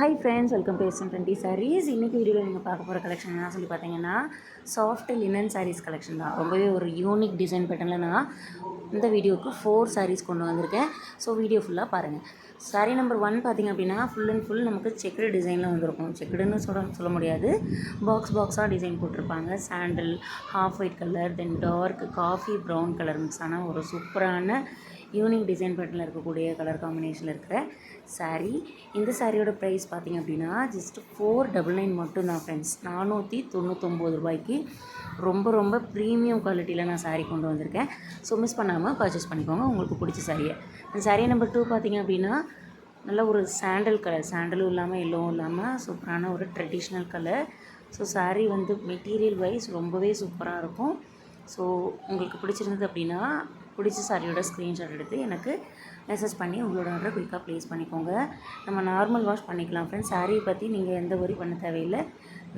Hi friends welcome to SM twenty saris இன்றைக்கி வீடியோவில் நீங்கள் பார்க்க போகிற கலெக்ஷன் என்ன சொல்லி பார்த்தீங்கன்னா சாஃப்ட் லினன் சாரீஸ் கலெக்ஷன் தான். ரொம்பவே ஒரு யூனிக் டிசைன் பேட்டர்னில் நான் இந்த வீடியோவுக்கு ஃபோர் சாரீஸ் கொண்டு வந்திருக்கேன். ஸோ வீடியோ ஃபுல்லாக பாருங்கள் சாரீ நம்பர் ஒன் பார்த்திங்க அப்படின்னா ஃபுல் அண்ட் ஃபுல் நமக்கு செக்குடு டிசைனில் வந்திருக்கும். செக்குடுன்னு சொல்ல சொல்ல முடியாது. பாக்ஸ் பாக்ஸாக டிசைன் போட்டிருப்பாங்க. சாண்டில் half white colour then dark coffee brown colour mix ஆனால் ஒரு சூப்பரான யூனிக் டிசைன் பேட்டர்னில் இருக்கக்கூடிய கலர் காம்பினேஷனில் இருக்கிற சாரீ இந்த சாரியோட ப்ரைஸ் பார்த்தீங்க அப்படின்னா ஜஸ்ட் ஃபோர் டபுள் நைன் மட்டும் தான் ஃப்ரெண்ட்ஸ் நானூற்றி தொண்ணூத்தொம்பது ரூபாய்க்கு ரொம்ப ரொம்ப ப்ரீமியம் குவாலிட்டியில் நான் சாரீ கொண்டு வந்திருக்கேன். ஸோ மிஸ் பண்ணாமல் பர்ச்சேஸ் பண்ணிக்கோங்க. உங்களுக்கு பிடிச்ச சாரியை இந்த saree நம்பர் டூ பார்த்தீங்க அப்படின்னா நல்ல ஒரு சாண்டல் கலர் சாண்டலும் இல்லாமல் எல்லோவும் இல்லாமல் சூப்பரான ஒரு ட்ரெடிஷ்னல் கலர் ஸோ சாரீ வந்து மெட்டீரியல் வைஸ் ரொம்பவே சூப்பராக இருக்கும். ஸோ உங்களுக்கு பிடிச்சிருந்தது அப்படின்னா பிடிச்ச சாரியோட ஸ்க்ரீன்ஷாட் எடுத்து எனக்கு மெசேஜ் பண்ணி உங்களோட ஆர்டர் குயிக்காக ப்ளேஸ் பண்ணிக்கோங்க. நம்ம நார்மல் வாஷ் பண்ணிக்கலாம் ஃப்ரெண்ட்ஸ் சாரியை பற்றி நீங்கள் எந்த ஒரி பண்ண தேவையில்லை.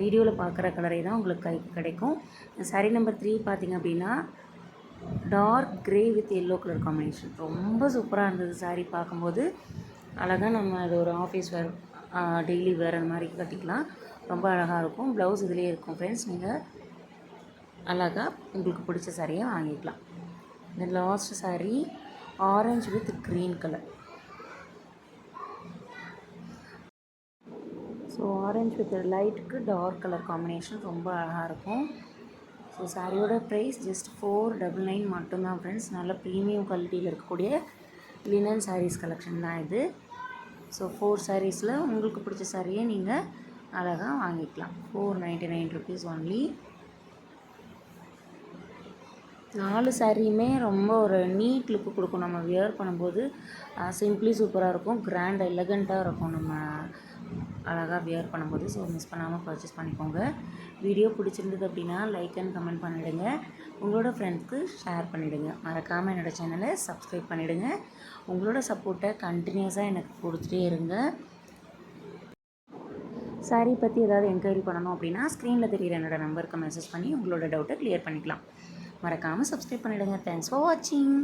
வீடியோவில் பார்க்குற கலரே தான் உங்களுக்கு கைக்கு கிடைக்கும். சாரி நம்பர் த்ரீ பார்த்தீங்க அப்படின்னா dark grey with yellow colour combination ரொம்ப சூப்பராக இருந்தது சாரீ பார்க்கும்போது. அழகாக நம்ம அது ஒரு ஆஃபீஸ் வேர் டெய்லி வேர் அந்த மாதிரி கட்டிக்கலாம். ரொம்ப அழகாக இருக்கும். ப்ளவுஸ் இதுலேயே இருக்கும் ஃப்ரெண்ட்ஸ் நீங்கள் அழகாக உங்களுக்கு பிடிச்ச சாரியை வாங்கிக்கலாம். இந்த last sari orange with green colour so orange with லைட்டுக்கு டார்க் கலர் காம்பினேஷன் ரொம்ப அழகாக இருக்கும். ஸோ சாரியோட price just four double nine மட்டும்தான் ஃப்ரெண்ட்ஸ் நல்ல ப்ரீமியம் குவாலிட்டியில் இருக்கக்கூடிய லினன் சாரீஸ் கலெக்ஷன் தான் இது. ஸோ ஃபோர் சாரீஸில் உங்களுக்கு பிடிச்ச சாரியை நீங்கள் அழகாக வாங்கிக்கலாம். Four ninety nine rupees only நாலு சாரியுமே ரொம்ப ஒரு நீட் லுக்கு கொடுக்கும். நம்ம வியர் பண்ணும்போது சிம்பிளி சூப்பராக இருக்கும். கிராண்ட் எலகண்ட்டாக இருக்கும் நம்ம அழகாக வியர் பண்ணும்போது. ஸோ மிஸ் பண்ணாமல் பர்ச்சேஸ் பண்ணிக்கோங்க. வீடியோ பிடிச்சிருந்தது அப்படின்னா லைக் அண்ட் கமெண்ட் பண்ணிவிடுங்க உங்களோட ஃப்ரெண்ட்ஸ்க்கு ஷேர் பண்ணிவிடுங்க மறக்காமல் என்னோடய சேனலை சப்ஸ்கிரைப் பண்ணிவிடுங்க உங்களோட சப்போர்ட்டை கண்டினியூஸாக எனக்கு கொடுத்துட்டே இருங்க. சாரீ பற்றி ஏதாவது என்கொயரி பண்ணணும் அப்படின்னா ஸ்க்ரீனில் தெரியிற என்னோடய நம்பருக்கு மெசேஜ் பண்ணி உங்களோட டவுட்டை க்ளியர் பண்ணிக்கலாம். மறக்காமல் சப்ஸ்கிரைப் பண்ணிவிடுங்க தேங்க்ஸ் ஃபார் வாட்சிங்